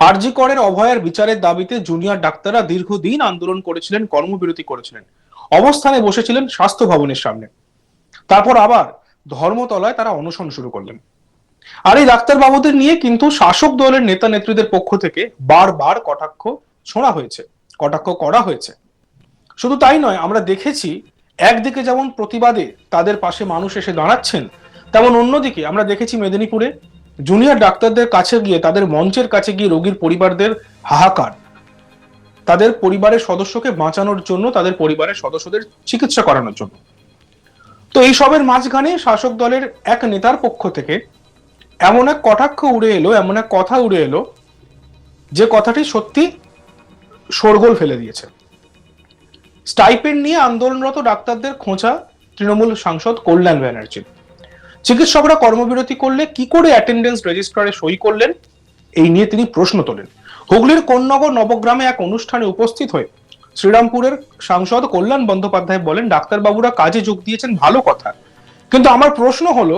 আরজি করের অভয়ের বিচারের দাবিতে জুনিয়র ডাক্তাররা দীর্ঘদিন আন্দোলন করেছিলেন, কর্মবিরতি করেছিলেন। অবস্থানে বসেছিলেন স্বাস্থ্য ভবনের সামনে। তারপর আবার ধর্মতলায় তারা অনশন শুরু করলেন। আর এই ডাক্তার বাবুদের নিয়ে কিন্তু শাসক দলের নেতা নেত্রীদের পক্ষ থেকে বারবার কটাক্ষ ছোঁড়া হয়েছে, কটাক্ষ করা হয়েছে। শুধু তাই নয়, আমরা দেখেছি একদিকে যেমন প্রতিবাদে তাদের পাশে মানুষ এসে দাঁড়াচ্ছেন, তেমন অন্যদিকে আমরা দেখেছি মেদিনীপুরে জুনিয়র ডাক্তারদের কাছে গিয়ে, তাদের মঞ্চের কাছে গিয়ে রোগীর পরিবারদের হাহাকার। তাদের পরিবারের সদস্যকে বাঁচানোর জন্য, তাদের পরিবারের সদস্যদের চিকিৎসা করানোর জন্য। তো এই সবের মাঝখানে শাসক দলের এক নেতার পক্ষ থেকে এমন এক কটাক্ষ উড়ে এলো, এমন এক কথা উড়ে এলো, যে কথাটি সত্যি শোরগোল ফেলে দিয়েছে। স্টাইপেন্ড নিয়ে আন্দোলনরত ডাক্তারদের খোঁচা তৃণমূল সাংসদ কল্যাণ ব্যানার্জি চিকিৎসকরা কর্মবিরতি করলে কি করে অ্যাটেন্ডেন্স রেজিস্ট্রারে সই করলেন? এই নিয়ে তিনি প্রশ্ন তোলেন। হুগলির কোন্নগর নবগ্রামে এক অনুষ্ঠানে উপস্থিত হয়ে শ্রীরামপুরের সাংসদ কল্যাণ বন্দ্যোপাধ্যায় বলেন, ডাক্তারবাবুরা কাজে যোগ দিয়েছেন, ভালো কথা। কিন্তু আমার প্রশ্ন হলো,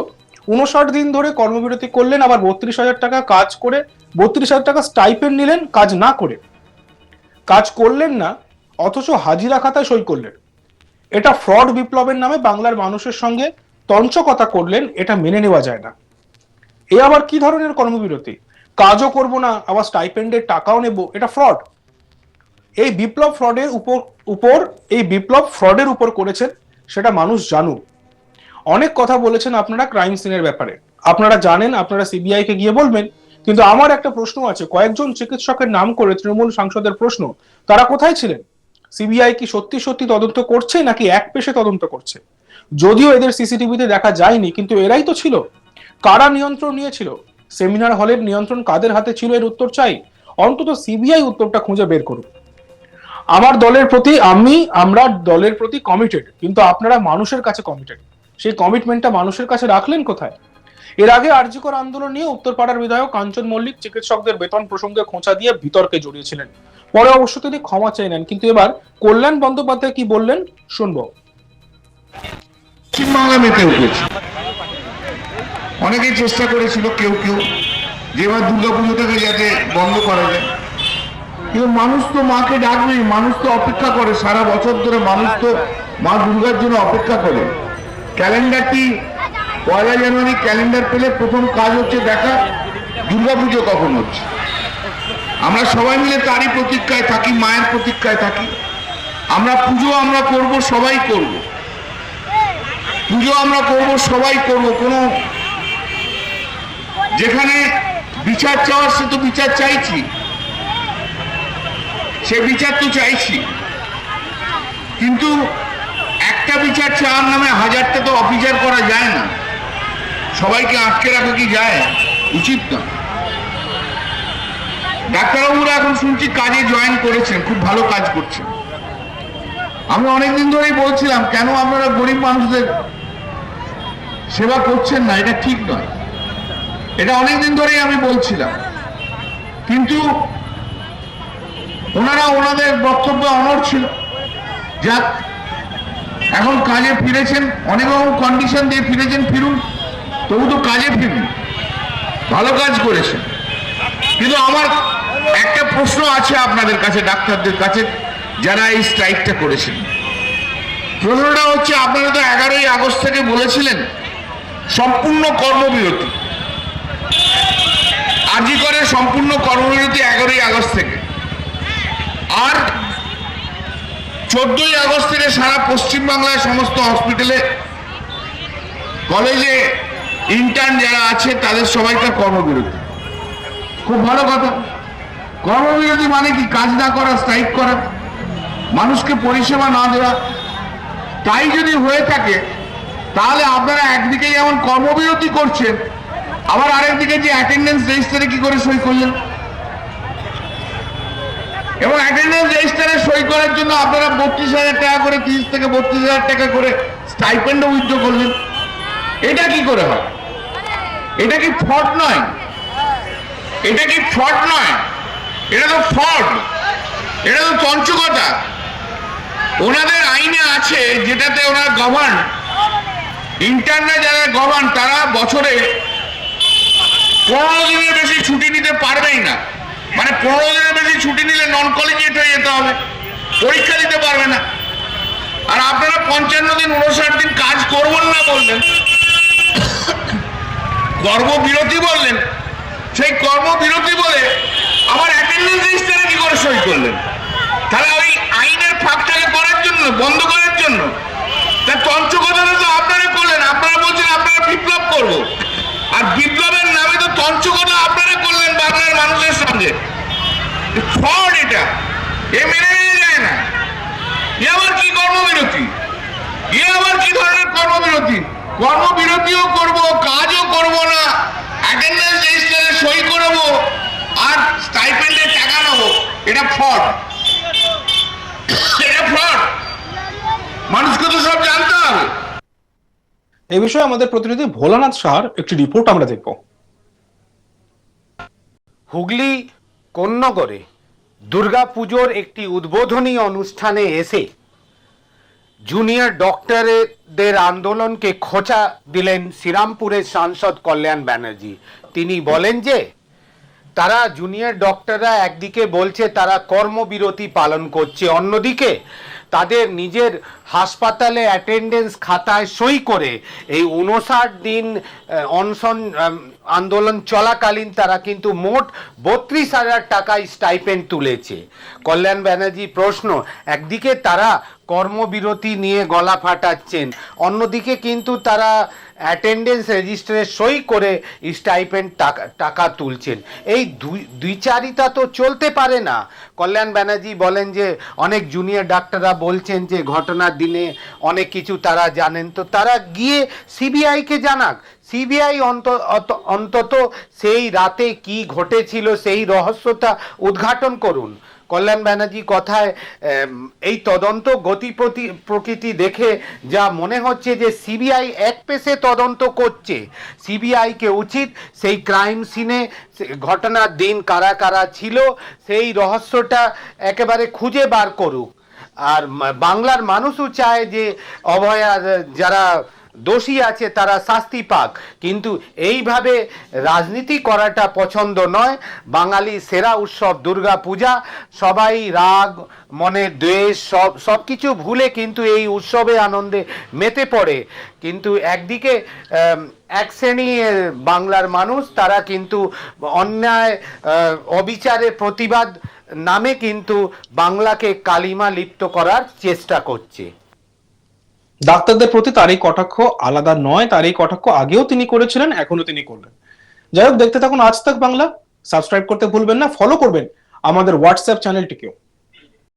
উনষাট দিন ধরে কর্মবিরতি করলেন, আবার বত্রিশ হাজার টাকা কাজ করে, বত্রিশ হাজার টাকা স্টাইপেন্ড নিলেন, কাজ না করে। কাজ করলেন না, অথচ হাজিরা খাতায় সই করলেন। এটা ফ্রড বিপ্লবের নামে বাংলার মানুষের সঙ্গে তঞ্চকতা করলেন, এটা মেনে নেওয়া যায় না। এ আবার কি ধরনের কর্মবিরতি? কাজও করব না, আবার স্টাইপেন্ডের টাকাও নেব, এটা ফ্রড এই বিপ্লব ফ্রডের উপর উপর, এই বিপ্লব ফ্রডের উপর করেছেন, সেটা মানুষ জানুক। অনেক কথা বলেছেন আপনারা ক্রাইম সিনের ব্যাপারে। আপনারা জানেন, আপনারা সিবিআই কে গিয়ে বলবেন, কিন্তু আমার একটা প্রশ্ন আছে, কয়েকজন চিকিৎসকের নাম করে তৃণমূল সাংসদের প্রশ্ন, তারা কোথায় ছিলেন? সিবিআই কি সত্যি সত্যি তদন্ত করছে, নাকি এক পেশে তদন্ত করছে? যদিও এদের সিসিটিভিতে দেখা যায়নি, কিন্তু এরাই তো ছিল। কারা নিয়ন্ত্রণ নিয়েছিল? সেমিনার হলের নিয়ন্ত্রণ কাদের হাতে ছিল এর উত্তর চাই? অন্তত সিবিআই উত্তরটা খুঁজে বের করুক আমার দলের প্রতি আমি, আমরা দলের প্রতি কমিটেড কিন্তু আপনারা মানুষের কাছে কমিটেড সেই কমিটমেন্টটা মানুষের কাছে রাখলেন কোথায়? এর আগে আরজিকর আন্দোলন নিয়ে উত্তরপাড়ার বিধায়ক কাঞ্চন মল্লিক চিকিৎসকদের বেতন প্রসঙ্গে খোঁচা দিয়ে বিতর্কে জড়িয়েছিলেন। পরে অবশ্য তিনি ক্ষমা চেয়ে নেন, কিন্তু এবার কল্যাণ বন্দ্যোপাধ্যায় কি বললেন, শুনব। পশ্চিমবাংলা মেতে উঠেছে অনেকেই চেষ্টা করেছিল, কেউ কেউ, যে এবার দুর্গাপুজোটাকে যাতে বন্ধ করা যায়। কিন্তু মানুষ তো মাকে ডাকবেই মানুষ তো অপেক্ষা করে। সারা বছর ধরে মানুষ তো মা দুর্গার জন্য অপেক্ষা করে। ক্যালেন্ডারটি পয়লা জানুয়ারি ক্যালেন্ডার পেলে প্রথম কাজ হচ্ছে দেখা, দুর্গাপুজো কখন হচ্ছে। আমরা সবাই মিলে তারই প্রতীক্ষায় থাকি, মায়ের প্রতীক্ষায় থাকি। আমরা পুজো আমরা করব, সবাই করব। পুজো আমরা করব, সবাই করব, কোনো যেখানে বিচার চাওয়ার সে তো বিচার চাইছি। সে বিচার তো চাইছি। কিন্তু একটা বিচার চাওয়ার নামে হাজারটা তো অবিচার করা যায় না। সবাইকে আটকে রাখা কি যায়? উচিত না। ডাক্তারবাবুরা এখন শুনছি কাজে জয়েন করেছেন, খুব ভালো কাজ করছেন। আমি অনেকদিন ধরেই বলছিলাম, কেন আপনারা গরিব মানুষদের সেবা করছেন না, এটা ঠিক নয়। এটা অনেকদিন ধরেই আমি বলছিলাম। কিন্তু ওনারা ওনাদের বক্তব্য অনড় ছিল। যাক, এখন কাজে ফিরেছেন অনেক রকম কন্ডিশন দিয়ে ফিরেছেন, ফিরুন। তবু তো কাজে ফিরুন। ভালো কাজ করেছেন। কিন্তু আমার একটা প্রশ্ন আছে আপনাদের কাছে, ডাক্তারদের কাছে, যারা এই স্ট্রাইকটা করেছেন। প্রশ্নটা হচ্ছে, আপনারা তো এগারোই আগস্ট থেকে বলেছিলেন সম্পূর্ণ কর্মবিরতি। আজই করে সম্পূর্ণ কর্মবিরতি? এগারোই আগস্ট থেকে। আর চোদ্দই আগস্ট থেকে সারা পশ্চিমবাংলায় সমস্ত হসপিটালে, কলেজে ইন্টার্ন যারা আছে, তাদের সবাইকার কর্মবিরতি। খুব ভালো কথা। কর্মবিরতি মানে কি? কাজ না করা স্ট্রাইক করা। মানুষকে পরিষেবা না দেওয়া। তাই যদি হয়ে থাকে তাহলে আপনারা একদিকে যেমন কর্মবিরতি করছেন, আবার আরেকদিকে যে অ্যাটেন্ডেন্স রেজিস্টারে কি করে সই করলেন? এবং অ্যাটেন্ডেন্স রেজিস্টারে সই করার জন্য আপনারা বত্রিশ হাজার টাকা করে, তিরিশ থেকে বত্রিশ হাজার টাকা করে স্টাইপেন্ডও উইথড্র করলেন। এটা কি করে হয়? এটা কি ফ্রড নয়? এটা কি ফ্রড নয়? এটা তো ফ্রড এটা তো চঞ্চকতা। ওনাদের আইনে আছে যেটাতে ওনারা গভর্ন ইন্টারনে যারা গভর্ন তারা বছরে পনেরো দিনের বেশি ছুটি নিতে পারবেই না। মানে পনেরো দিনের বেশি ছুটি নিলে নন কলেজিয়েট হয়ে যেতে হবে। পরীক্ষা দিতে পারবে না। আর আপনারা পঞ্চান্ন দিন, উনষাট দিন কাজ করবেন না বললেন। কর্মবিরতি বললেন। সেই কর্মবিরতি বলে আবার অ্যাটেন্ডেন্স রেজিস্টারে কি করে সই করলেন তাহলে ওই আইনের ফাঁকটাকে করার জন্য বন্ধ করার জন্য তা তঞ্চকতাটা তো আপনারা করলেন আপনারা বলছেন আপনারা বিপ্লব করব আর বিপ্লবের নামে তো তঞ্চকতা আপনারা করলেন বাংলার মানুষের সঙ্গে ফ্রড এটা এ মেনে নিয়ে যায় না। এ আবার কি কর্মবিরতি? এ আবার কি ধরনের কর্মবিরতি? কর্মবিরতিও করব কাজও করব না। অ্যাটেন্ডেন্স রেজিস্টারে সই করব আর স্টাইপেন্ডে টাকা নেব। এটা ফ্রড এটা ফ্রড মানুষকে তো সব জানতে হবে। এই বিষয়ে আমাদের প্রতিনিধি ভোলানাথ সাহার একটি রিপোর্ট আমরা দেখব। হুগলি কোন্নগরে দুর্গাপুজোর একটি উদ্বোধনী অনুষ্ঠানে এসে জুনিয়র ডক্টরদের আন্দোলনকে খোঁচা দিলেন শ্রীরামপুরের সাংসদ কল্যাণ ব্যানার্জি। তিনি বলেন যে, তারা জুনিয়র ডক্টররা একদিকে বলছে তারা কর্মবিরতি পালন করছে, অন্যদিকে তাদের নিজের হাসপাতালে অ্যাটেন্ডেন্স খাতায় সই করে এই উনষাট দিন অনশন আন্দোলন চলাকালীন তারা কিন্তু মোট বত্রিশ হাজার টাকা স্টাইপেন্ড তুলেছে। কল্যাণ ব্যানার্জি প্রশ্ন, একদিকে তারা কর্মবিরতি নিয়ে গলা ফাটাচ্ছেন, অন্যদিকে কিন্তু তারা অ্যাটেন্ডেন্স রেজিস্টারে সই করে স্টাইপেন্ড টাকা টাকা তুলছেন। এই দুই দ্বিচারিতা তো চলতে পারে না। কল্যাণ ব্যানার্জি বলেন যে, অনেক জুনিয়র ডাক্তাররা বলছেন যে, ঘটনার দিনে অনেক কিছু তারা জানেন। তো তারা গিয়ে সিবিআইকে জানাক সিবিআই অন্তত সেই রাতে কি ঘটেছিল, সেই রহস্যটা উদ্ঘাটন করুন। কল্যাণ ব্যানার্জি কথায় এই তদন্ত গতি প্রকৃতি দেখে যা মনে হচ্ছে যে সিবিআই এক পেশে তদন্ত করছে। সিবিআইকে উচিত সেই ক্রাইম সিনে ঘটনার দিন কারা কারা ছিল, সেই রহস্যটা একেবারে খুঁজে বার করুক। আর বাংলার মানুষও চায় যে অভয়ার যারা দোষী আছে, তারা শাস্তি পাক। কিন্তু এইভাবে রাজনীতি করাটা পছন্দ নয়। বাঙালি সেরা উৎসব, দুর্গা পূজা, সবাই রাগ, মনে দ্বেষ, সব সব কিছু ভুলে কিন্তু এই উৎসবে আনন্দে মেতে পড়ে। কিন্তু একদিকে এক শ্রেণি বাংলার মানুষ, তারা কিন্তু অন্যায় অবিচারে প্রতিবাদ নামে কিন্তু বাংলাকে কালিমা লিপ্ত করার চেষ্টা করছে। ডাক্তারদের প্রতি তার এই কটাক্ষ আলাদা নয়, তার এই কটাক্ষ আগেও তিনি করেছিলেন এখনও তিনি করলেন যাই হোক, দেখতে থাকুন আজ তাক বাংলা। সাবস্ক্রাইব করতে ভুলবেন না ফলো করবেন আমাদের হোয়াটসঅ্যাপ চ্যানেলটিকেও